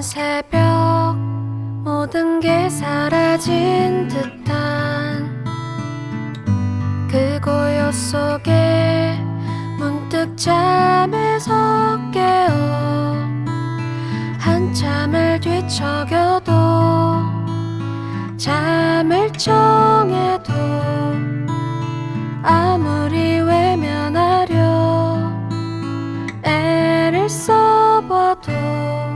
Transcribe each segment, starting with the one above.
새벽 모든 게 사라진 듯한 그 고요 속에 문득 잠에서 깨어 한참을 뒤척여도 잠을 청해도 아무리 외면하려 애를 써봐도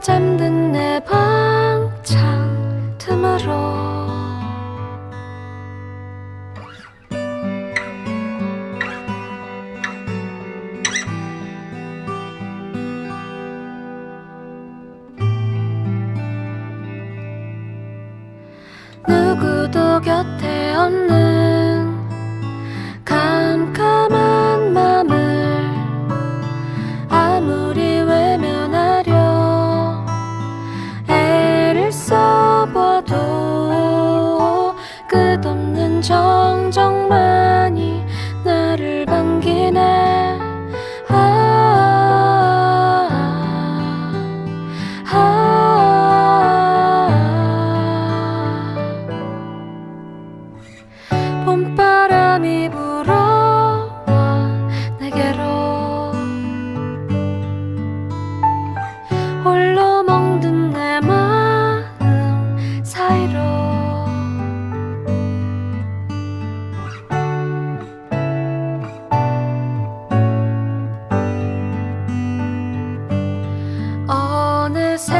잠든 내 방창 틈으로 누구도 곁에 없는 봄바람이 불어와 내게로 홀로 멍든 내 마음 사이로. 어느새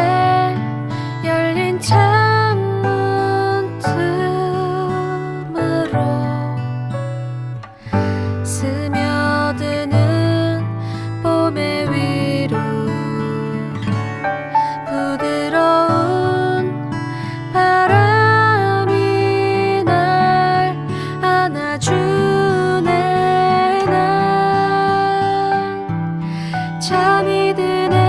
열린 창 잠이 드네